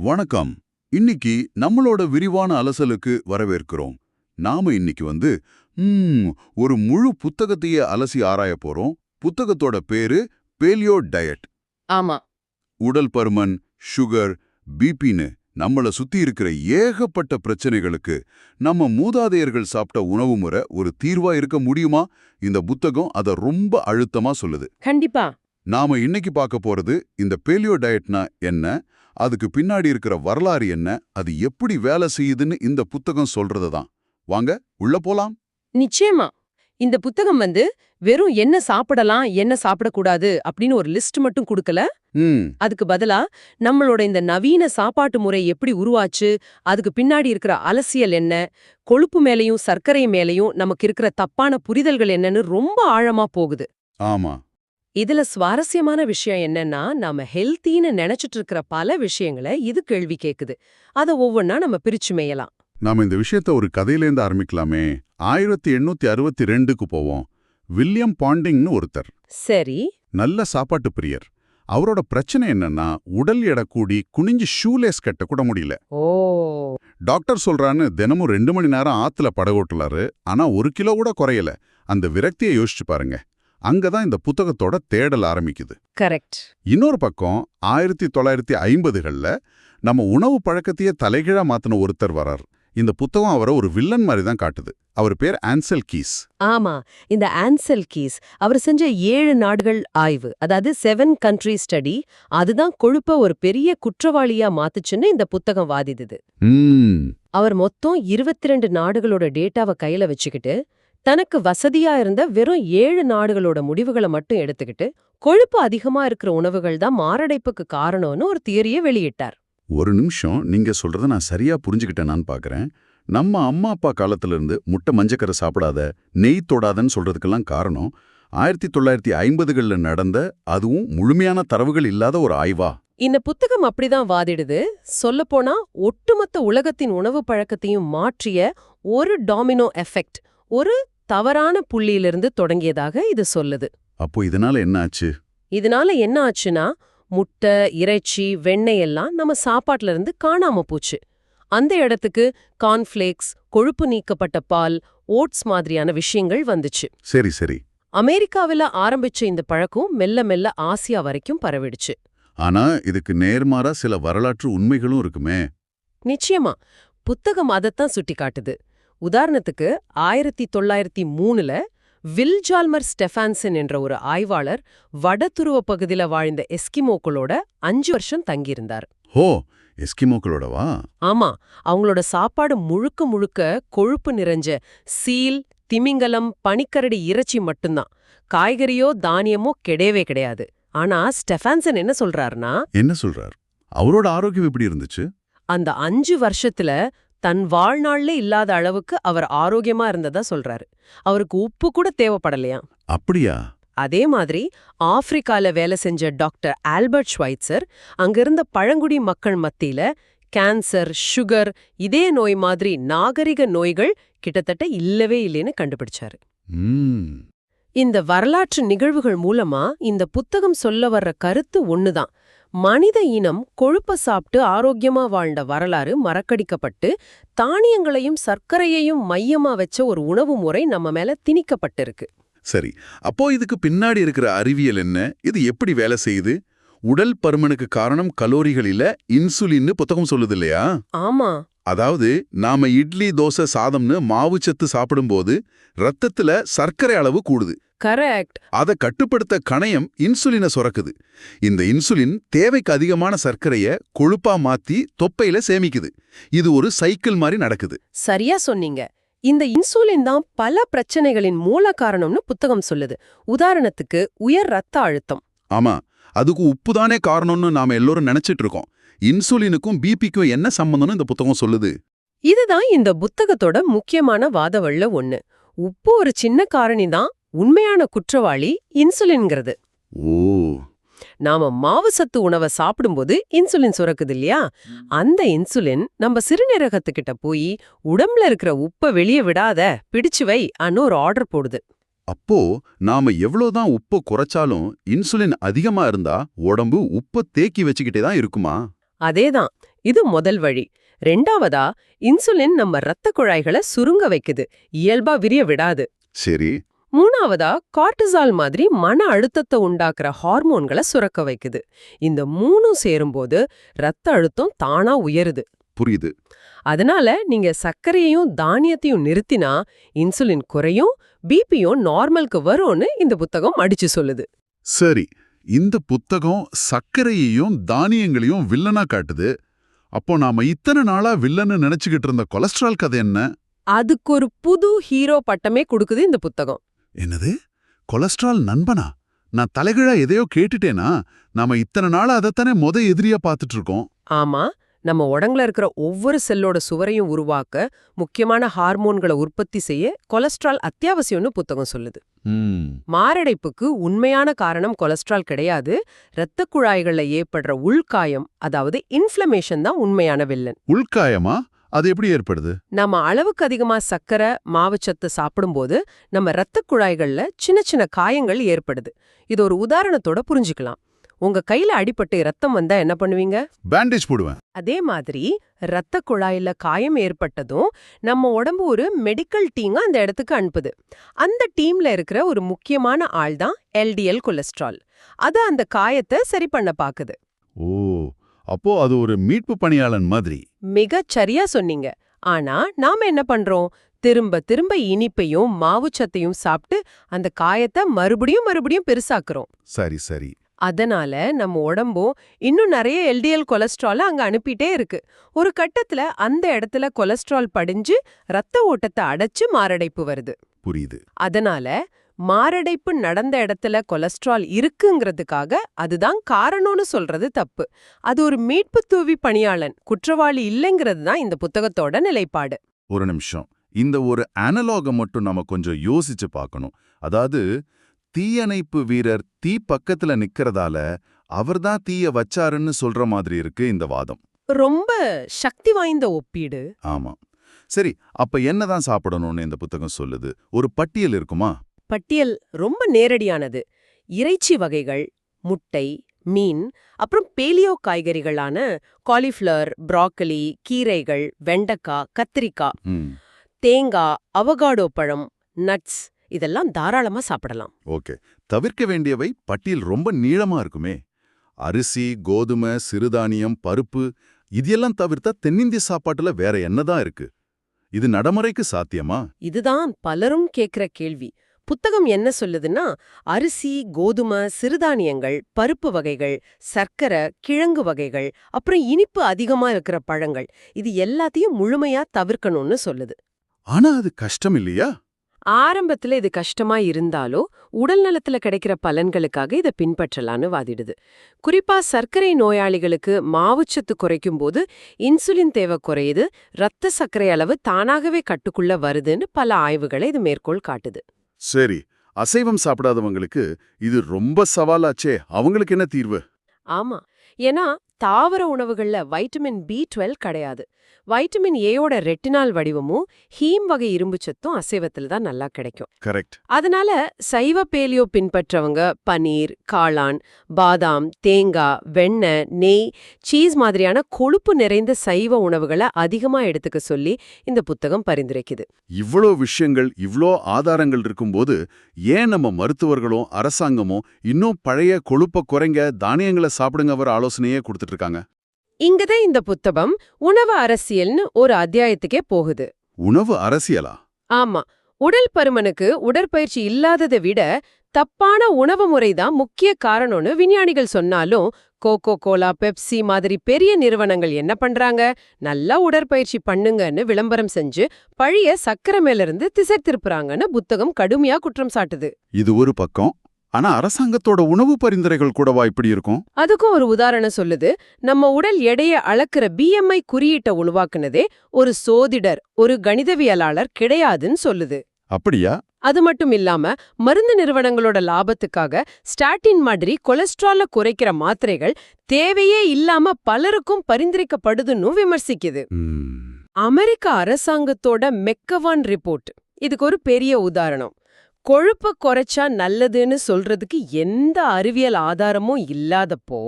வணக்கம். இன்னைக்கு நம்மளோட விரிவான அலசலுக்கு வரவேற்கிறோம். நாம இன்னைக்கு வந்து ஒரு முழு புத்தகத்தையே அலசி ஆராய போறோம். புத்தகத்தோட பேரு பேலியோ டயட். ஆமா. உடல் பருமன் சுகர் பிபின்னு நம்மள சுத்தி இருக்கிற ஏகப்பட்ட பிரச்சனைகளுக்கு நம்ம மூதாதையர்கள் சாப்பிட்ட உணவு முறை ஒரு தீர்வா இருக்க முடியுமா? இந்த புத்தகம் அத ரொம்ப அழுத்தமா சொல்லுது. கண்டிப்பா. நாம இன்னைக்கு பார்க்க போறது இந்த பேலியோ டயட்னா என்ன? அதுக்கு பின்னாடி இருக்கிற வரலாறு என்ன அது எப்படி வேலை செய்யுதுன்னு இந்த புத்தகம் சொல்றது தான். வாங்க உள்ள போலாம். நிச்சயமா. இந்த புத்தகம் வந்து வெறும் என்ன சாப்பிடலாம் என்ன சாப்பிடக்கூடாது அப்படின்னு ஒரு லிஸ்ட் மட்டும் கொடுக்கல. அதுக்கு பதிலா நம்மளோட இந்த நவீன சாப்பாட்டு முறை எப்படி உருவாச்சு அதுக்கு பின்னாடி இருக்கிற அலசியல் என்ன கொழுப்பு மேலையும் சர்க்கரை மேலையும் நமக்கு இருக்கிற தப்பான புரிதல்கள் என்னன்னு ரொம்ப ஆழமா போகுது. ஆமா. இதுல சுவாரஸ்யமான விஷயம் என்னன்னா நாம ஹெல்த்தின்னு நினைச்சிட்டு இருக்கிற பல விஷயங்களை இது கேள்வி கேக்குது. அத ஒவ்வொன்னா நம்ம பிரிச்சு மேயலாம். நாம இந்த விஷயத்த ஒரு கதையிலேருந்து ஆரம்பிக்கலாமே. ஆயிரத்தி எண்ணூத்தி அறுபத்தி ரெண்டுக்கு போவோம். வில்லியம் பாண்டிங்னு ஒருத்தர். சரி. நல்ல சாப்பாட்டு பிரியர். அவரோட பிரச்சனை என்னன்னா உடல் எடை கூடி குனிஞ்சு ஷூலேஸ் கட்ட கூட முடியல. ஓ. டாக்டர் சொல்றான்னு தினமும் ரெண்டு மணி நேரம் ஆத்துல படகோட்டலாரு ஆனா ஒரு கிலோ கூட குறையல. அந்த விரக்தியை யோசிச்சு பாருங்க. அங்கதான் இந்த புத்தகத்தோட தேடல் ஆரம்பிக்குது. கரெக்ட் இன்னொரு பக்கம் ஆயிரத்தி தொள்ளாயிரத்தி ஐம்பதுகள்ல நம்ம உணவு பழக்கத்தையே தலைகீழா மாத்தின ஒருத்தர் வரார். இந்த புத்தகம் அவரை ஒரு வில்லன் மாதிரி தான் காட்டுது. அவர் பேர் ஆன்சல் கீஸ். ஆமா இந்த ஆன்செல் கீஸ் அவர் செஞ்ச ஏழு நாடுகள் ஆய்வு அதாவது செவன் கண்ட்ரி ஸ்டடி அதுதான் கொழுப்ப ஒரு பெரிய குற்றவாளியா மாத்துச்சுன்னு இந்த புத்தகம் வாதிடுது. அவர் மொத்தம் 22 நாடுகளோட டேட்டாவை கையில வச்சுக்கிட்டு தனக்கு வசதியா இருந்த வெறும் ஏழு நாடுகளோட முடிவுகளை மட்டும் எடுத்துக்கிட்டு கொழுப்பு அதிகமா இருக்கிற உணவுகள் தான் மாரடைப்புக்கு காரணம்னு ஒரு தியரியை வெளியிட்டார். ஒரு நிமிஷம் நீங்க சொல்றத நான் சரியா புரிஞ்சுக்கிட்டேனான்னு பாக்குறேன். நம்ம அம்மா அப்பா காலத்துல இருந்து முட்டை மஞ்சக்கரை சாப்பிடாத நெய் தொடாதன்னு சொல்றதுக்கெல்லாம் காரணம் ஆயிரத்தி தொள்ளாயிரத்தி ஐம்பதுகளில் நடந்த அதுவும் முழுமையான தரவுகள் இல்லாத ஒரு ஆய்வா? இந்த புத்தகம் அப்படிதான் வாதிடுது. சொல்லப்போனா ஒட்டுமொத்த உலகத்தின் உணவு பழக்கத்தையும் மாற்றிய ஒரு டாமினோ எஃபெக்ட் ஒரு தவறான புள்ளியிலிருந்து தொடங்கியதாக இது சொல்லுது. அப்போ இதனால என்ன ஆச்சு? இதனால என்ன ஆச்சுன்னா முட்டை இறைச்சி வெண்ணெய் எல்லாம் நம்ம சாப்பாட்டுல இருந்து காணாம போச்சு. அந்த இடத்துக்கு கார்ன்ஃப்ளேக்ஸ் கொழுப்பு நீக்கப்பட்ட பால் ஓட்ஸ் மாதிரியான விஷயங்கள் வந்துச்சு. சரி சரி. அமெரிக்காவில ஆரம்பிச்ச இந்த பழக்கம் மெல்ல மெல்ல ஆசியா வரைக்கும் பரவிடுச்சு. ஆனா இதுக்கு நேர்மாறா சில வரலாற்று உண்மைகளும் இருக்குமே. நிச்சயமா. புத்தகம் அதைத்தான் சுட்டிக்காட்டுது. உதாரணத்துக்கு ஆயிரத்தி தொள்ளாயிரத்தி மூணுல வில்ஜால்மர் ஸ்டெஃபான்சன் என்ற ஒரு ஆய்வாளர் வடதுருவ பகுதியில வாழ்ந்த எஸ்கிமோக்களோட அஞ்சு வருஷம் தங்கியிருந்தார். ஹோ எஸ்கிமோக்களோடவா? ஆமா அவங்களோட சாப்பாடு முழுக்க முழுக்க கொழுப்பு நிறைஞ்ச சீல் திமிங்கலம் பனிக்கரடி இறைச்சி மட்டும்தான். காய்கறியோ தானியமோ கிடையவே கிடையாது. ஆனா ஸ்டெஃபான்சன் என்ன சொல்றாருன்னா என்ன சொல்றார்? அவரோட ஆரோக்கியம் எப்படி இருந்துச்சு? அந்த அஞ்சு வருஷத்துல தன் வாழ்நாள்ல இல்லாத அளவுக்கு அவர் ஆரோக்கியமா இருந்ததா சொல்றாரு. அவருக்கு உப்பு கூட தேவைப்படலையாம் அப்படியா? அதே மாதிரி ஆப்பிரிக்கால வேலை செஞ்ச டாக்டர் ஆல்பர்ட் ஷ்வைட்சர் அங்கிருந்த பழங்குடி மக்கள் மத்தியில கேன்சர் சுகர் இதே நோய் மாதிரி நாகரிக நோய்கள் கிட்டத்தட்ட இல்லவே இல்லைன்னு கண்டுபிடிச்சாரு. இந்த வரலாற்று நிகழ்வுகள் மூலமா இந்த புத்தகம் சொல்ல வர்ற கருத்து ஒண்ணுதான். மனித இனம் கொழுப்ப சாப்பிட்டு ஆரோக்கியமா வாழ்ந்த வரலாறு மறக்கடிக்கப்பட்டு தானியங்களையும் சர்க்கரையையும் மையமா வச்ச ஒரு உணவு முறை நம்ம மேல திணிக்கப்பட்டிருக்கு. சரி அப்போ இதுக்கு பின்னாடி இருக்கிற அறிவியல் என்ன? இது எப்படி வேலை செய்யுது? உடல் பருமனுக்கு காரணம் கலோரிகள் இல்ல இன்சுலின்னு புத்தகம் சொல்லுது இல்லையா? ஆமா. அதாவது நாம இட்லி தோசை சாதம்னு மாவுச்சத்து சாப்பிடும்போது ரத்தத்துல சர்க்கரை அளவு கூடுது. கரெக்ட். அதை கட்டுப்படுத்த கணையம் இன்சுலினை சுரக்குது. இந்த இன்சுலின் தேவைக்கு அதிகமான சர்க்கரைய கொழுப்பா மாத்தி தொப்பையில சேமிக்குது. இது ஒரு சைக்கிள் மாதிரி நடக்குது. சரியா சொன்னீங்க. இந்த இன்சுலின் தான் பல பிரச்சனைகளின் மூல காரணம்னு புத்தகம் சொல்லுது. உதாரணத்துக்கு உயர் ரத்த அழுத்தம். ஆமா. அதுக்கு உப்பு தானே காரணம்னு நாம எல்லாரும் நினைச்சிட்டு இருக்கோம். இன்சுலினுக்கும் பிபிக்கும் என்ன சம்பந்தம்னு இந்த புத்தகம் சொல்லுது. இதுதான் இந்த புத்தகத்தோட முக்கியமான வாதவள்ள ஒண்ணு. உப்பு ஒரு சின்ன காரணி தான் உண்மையான குற்றவாளி இன்சுலின்ங்கிறது. ஓ. நாம மாவு சத்து உணவை சாப்பிடும்போது இன்சுலின் சுரக்குது இல்லையா? அந்த இன்சுலின் நம்ம சிறுநீரகத்துக்கிட்ட போய் உடம்புல இருக்கிற உப்பை வெளியே விடாத பிடிச்சு வை அன்னு ஒரு ஆர்டர் போடுது. அப்போ நாம எவ்வளவுதான் உப்பை குறைச்சாலும் இன்சுலின் அதிகமா இருந்தா உடம்பு உப்பை தேக்கி வச்சுக்கிட்டே தான் இருக்குமா? அதேதான் இது முதல் வழி. ரெண்டாவதா இன்சுலின் நம்ம இரத்த குழாய்களை சுருங்க வைக்குது இயல்பா விரிய விடாது. சரி. மூணாவதா கார்டிசால் மாதிரி மன அழுத்தத்தை உண்டாக்குற ஹார்மோன்களை சுரக்க வைக்குது. இந்த மூணும் சேரும்போது ரத்த அழுத்தம் தானா உயருது. புரியுது. அதனால நீங்க சர்க்கரையையும் தானியத்தையும் நிறுத்தினா இன்சுலின் குறையும் பிபியும் நார்மலுக்கு வரும்னு இந்த புத்தகம் அடிச்சு சொல்லுது. சரி. இந்த புத்தகம் சர்க்கரையையும் தானியங்களையும் வில்லனா காட்டுது. அப்போ நாம இத்தனை நாளா வில்லன்னு நினைச்சுக்கிட்டு இருந்த கொலஸ்ட்ரால் கதை என்ன? அதுக்கு ஒரு புது ஹீரோ பட்டமே கொடுக்குது இந்த புத்தகம். என்னது? கொலஸ்ட்ரால் நண்பனா? நான் தலைகீழா எதையோ கேட்டுட்டேனா? நாம இத்தனை நாளா அதைத்தானே முத எதிரியா பார்த்துட்டு இருக்கோம். ஆமா. நம்ம உடம்புல இருக்கிற ஒவ்வொரு செல்லோட சுவரையும் உருவாக்க முக்கியமான ஹார்மோன்களை உற்பத்தி செய்ய கொலஸ்ட்ரால் அத்தியாவசியம்னு புத்தகம் சொல்லுது. மாரடைப்புக்கு உண்மையான காரணம் கொலஸ்ட்ரால் கிடையாது. இரத்த குழாய்கள்ல ஏற்படுற உள்காயம் அதாவது இன்ஃப்ளமேஷன் தான் உண்மையான வில்லன். உள்காயமா? அது எப்படி ஏற்படுது? நம்ம அளவுக்கு அதிகமா சர்க்கரை மாவுச்சத்து சாப்பிடும்போது நம்ம இரத்த குழாய்கள்ல சின்ன சின்ன காயங்கள் ஏற்படுது. இது ஒரு உதாரணத்தோட புரிஞ்சுக்கலாம். உங்க கையில அடிபட்டு ரத்தம் வந்தா என்ன பண்ணுவீங்க? பேண்டேஜ் போடுவேன். அதே மாதிரி இரத்த குழாயில காயம் ஏற்பட்டதும் நம்ம உடம்பு ஒரு மெடிக்கல் டீங்க அந்த இடத்துக்கு அனுப்புது. அந்த டீம்ல இருக்கிற ஒரு முக்கியமான ஆள் தான் எல்டிஎல் கொலஸ்ட்ரால் அது அந்த காயத்தை சரி பண்ண பாக்குது. ஓ அப்போ அது ஒரு மீட்பு பணியாளன் மாதிரி. மிகச் சரியா சொன்னீங்க. ஆனா நாம என்ன பண்றோம்? திரும்ப திரும்ப இனிப்பையும் மாவுச்சத்தையும் சாப்பிட்டு அந்த காயத்தை மறுபடியும் மறுபடியும் பெருசாக்குறோம். சரி சரி. அதனால நம்ம உடம்பும் இன்னும் நிறைய எல்டிஎல் கொலஸ்ட்ரால அங்க அனுப்பிட்டே இருக்கு. ஒரு கட்டத்துல அந்த இடத்துல கொலஸ்ட்ரால் படிஞ்சு ரத்த ஓட்டத்தை அடைச்சு மாரடைப்பு வருது. புரியுது. அதனால மாரடைப்பு நடந்த இடத்துல கொலஸ்ட்ரால் இருக்குங்கிறதுக்காக அதுதான் காரணம்னு சொல்றது தப்பு. அது ஒரு மீட்பு தூவி பணியாளன் குற்றவாளி இல்லைங்கிறது தான் இந்த புத்தகத்தோட நிலைப்பாடு. ஒரு நிமிஷம். இந்த ஒரு அனலாக மட்டும் நம்ம கொஞ்சம் யோசிச்சு பார்க்கணும். அதாவது தீயணைப்பு வீரர் தீ பக்கத்துல நிக்கிறதால அவர்தான் தீய வச்சாருன்னு சொல்ற மாதிரி இருக்கு இந்த வாதம். ரொம்ப சக்தி வாய்ந்த ஒப்பீடு. ஆமா. சரி அப்ப என்னதான் சாப்பிடணும்னு இந்த புத்தகம் சொல்லுது? ஒரு பட்டியல் இருக்குமா? பட்டியல் ரொம்ப நேரடியானது. இறைச்சி வகைகள் முட்டை மீன் அப்புறம் பேலியோ காய்கறிகளான காலிஃப்ளவர் ப்ராக்கலி கீரைகள் வெண்டைக்காய் கத்திரிக்காய் தேங்காய் அவகாடோ பழம் நட்ஸ் இதெல்லாம் தாராளமா சாப்பிடலாம். ஓகே. தவிர்க்க வேண்டியவை பட்டியல் ரொம்ப நீளமா இருக்குமே. அரிசி கோதுமை சிறுதானியம் பருப்பு இதெல்லாம் தவிர்த்தா தென்னிந்திய சாப்பாட்டுல வேற என்னதான் இருக்கு? இது நடைமுறைக்கு சாத்தியமா? இதுதான் பலரும் கேக்குற கேள்வி. புத்தகம் என்ன சொல்லுதுன்னா அரிசி கோதுமை சிறுதானியங்கள் பருப்பு வகைகள் சர்க்கரை கிழங்கு வகைகள் அப்புறம் இனிப்பு அதிகமா இருக்கிற பழங்கள். இது எல்லாத்தையும் முழுமையா தவிர்க்கணும்னு சொல்லுது. ஆனா அது கஷ்டம் இல்லையா? ஆரம்பத்துல இது கஷ்டமா இருந்தாலோ உடல் நலத்துல கிடைக்கிற பலன்களுக்காக இதை பின்பற்றலான்னு வாதிடுது. குறிப்பா சர்க்கரை நோயாளிகளுக்கு மாவுச்சத்து குறைக்கும் போது இன்சுலின் தேவை குறையுது ரத்த சர்க்கரை அளவு தானாகவே கட்டுக்குள்ள வருதுன்னு பல ஆய்வுகளை இது மேற்கோள் காட்டுது. சரி அசைவம் சாப்பிடாதவங்களுக்கு இது ரொம்ப சவாலாச்சே அவங்களுக்கு என்ன தீர்வு? ஆமா ஏன்னா தாவர உணவுகள்ல வைட்டமின் பி டுவெல் கிடையாது. வைட்டமின் ஏயோட ரெட்டினால் வடிவமும் ஹீம் வகை இரும்புச்சத்தும் அசைவத்துல தான் நல்லா கிடைக்கும். கரெக்ட். அதனால சைவ பேலியோ பின்பற்றவங்க பனீர் காளான் பாதாம் தேங்காய் வெண்ணெய் நெய் சீஸ் மாதிரியான கொழுப்பு நிறைந்த சைவ உணவுகளை அதிகமா எடுத்துக்க சொல்லி இந்த புத்தகம் பரிந்துரைக்குது. இவ்ளோ விஷயங்கள் இவ்ளோ ஆதாரங்கள் இருக்கும்போது ஏன் நம்ம மருத்துவர்களும் அரசாங்கமும் இன்னும் பழைய கொழுப்ப குறைங்க தானியங்களை சாப்பிடுங்க வர ஆலோசனையே கொடுத்துட்டு இருக்காங்க இங்கதான் இந்த புத்தகம் உணவு அரசியல்னு ஒரு அத்தியாயத்துக்கே போகுது. உணவு அரசியலா? ஆமா. உடல் பருமனுக்கு உடற்பயிற்சி இல்லாததை விட தப்பான உணவு முறைதான் முக்கிய காரணம்னு விஞ்ஞானிகள் சொன்னாலும் கோகோ கோலா பெப்சி மாதிரி பெரிய நிறுவனங்கள் என்ன பண்றாங்க? நல்லா உடற்பயிற்சி பண்ணுங்கன்னு விளம்பரம் செஞ்சு பழைய சக்கரை மேலிருந்து திசை திருப்புறாங்கன்னு புத்தகம் கடுமையா குற்றம் சாட்டுது. இது ஒரு பக்கம். ஆனா அரசாங்கத்தோட உணவு பரிந்துரைகள் கூடவா இப்படி இருக்கும்? அதுக்கும் ஒரு உதாரணம் சொல்லுது. நம்ம உடல் எடைய அளக்குற பிஎம்ஐ குறியீட்டை உருவாக்குனதே ஒரு சோதிடர் ஒரு கணிதவியலாளர் கிடையாதுன்னு சொல்லுது. அப்படியா? அது மட்டும் இல்லாம மருந்து நிறுவனங்களோட லாபத்துக்காக ஸ்டாட்டின் மாதிரி கொலஸ்ட்ரால குறைக்கிற மாத்திரைகள் தேவையே இல்லாம பலருக்கும் பரிந்துரைக்கப்படுதுன்னு விமர்சிக்குது. அமெரிக்க அரசாங்கத்தோட மெக்கவான் ரிப்போர்ட். இதுக்கு ஒரு பெரிய உதாரணம். கொழுப்ப குறைச்சா நல்லதுன்னு சொல்றதுக்கு எந்த அறிவியல் ஆதாரமும் இல்லாதப்போ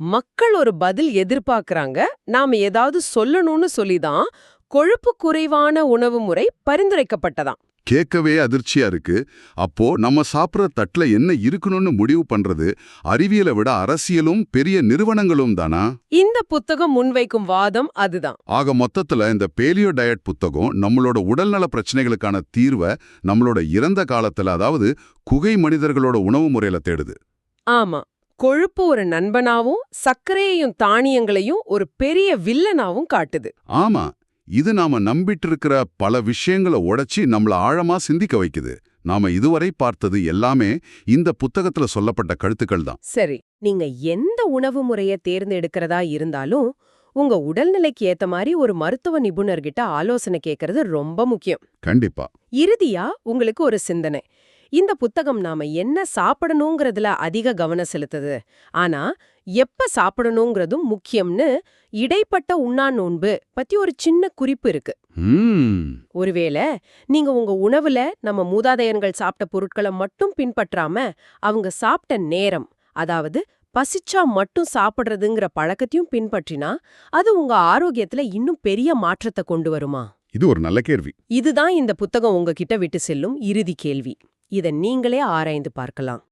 மக்கள் ஒரு பதில் எதிர்பார்க்கறாங்க. நாம ஏதாவது சொல்லணும்னு சொல்லிதான் கொழுப்பு குறைவான உணவு முறை பரிந்துரைக்கப்பட்டதாம். கேட்கவே அதிர்ச்சியா இருக்கு. அப்போ நம்ம சாப்பிட்ற தட்டுல என்ன இருக்கணும்னு முடிவு பண்றது அறிவியலை விட அரசியலும் பெரிய நிறுவனங்களும் தானா? இந்த புத்தகம் முன்வைக்கும் வாதம் அதுதான். ஆக மொத்தத்துல இந்த பேலியோ டயட் புத்தகம் நம்மளோட உடல்நல பிரச்சனைகளுக்கான தீர்வை நம்மளோட இறந்த காலத்துல அதாவது குகை மனிதர்களோட உணவு முறையில தேடுது. ஆமா. கொழுப்பு ஒரு நண்பனாவும் சர்க்கரையையும் தானியங்களையும் ஒரு பெரிய வில்லனாவும் காட்டுது. ஆமா. இது நாம நம்பிட்டு இருக்கிற பல விஷயங்களை உடைச்சி நம்மள ஆழமா சிந்திக்க வைக்குது. நாம இதுவரை பார்த்தது எல்லாமே இந்த புத்தகத்துல சொல்லப்பட்ட கருத்துக்கள் தான். சரி நீங்க எந்த உணவு முறைய தேர்ந்தெடுக்கிறதா இருந்தாலும் உங்க உடல்நிலைக்கு ஏத்த மாதிரி ஒரு மருத்துவ நிபுணர்கிட்ட ஆலோசனை கேட்கறது ரொம்ப முக்கியம். கண்டிப்பா. இறுதியா உங்களுக்கு ஒரு சிந்தனை. இந்த புத்தகம் நாம என்ன சாப்பிடணுங்கிறதுல அதிக கவனம் செலுத்துது. ஆனா எப்ப சாப்பிடணுங்கிறதும் முக்கியம்னு இடைப்பட்ட உண்ணா நோன்பு பத்தி ஒரு சின்ன குறிப்பு இருக்கு. ஒருவேளை நீங்க உங்க உணவுல நம்ம மூதாதையர்கள் சாப்பிட்ட பொருட்களை மட்டும் பின்பற்றாம அவங்க சாப்பிட்ட நேரம் அதாவது பசிச்சா மட்டும் சாப்பிடுறதுங்கிற பழக்கத்தையும் பின்பற்றினா அது உங்க ஆரோக்கியத்துல இன்னும் பெரிய மாற்றத்தை கொண்டு வருமா? இது ஒரு நல்ல கேள்வி. இதுதான் இந்த புத்தகம் உங்ககிட்ட விட்டு செல்லும் இறுதி கேள்வி. இத நீங்களே ஆராய்ந்து பார்க்கலாம்.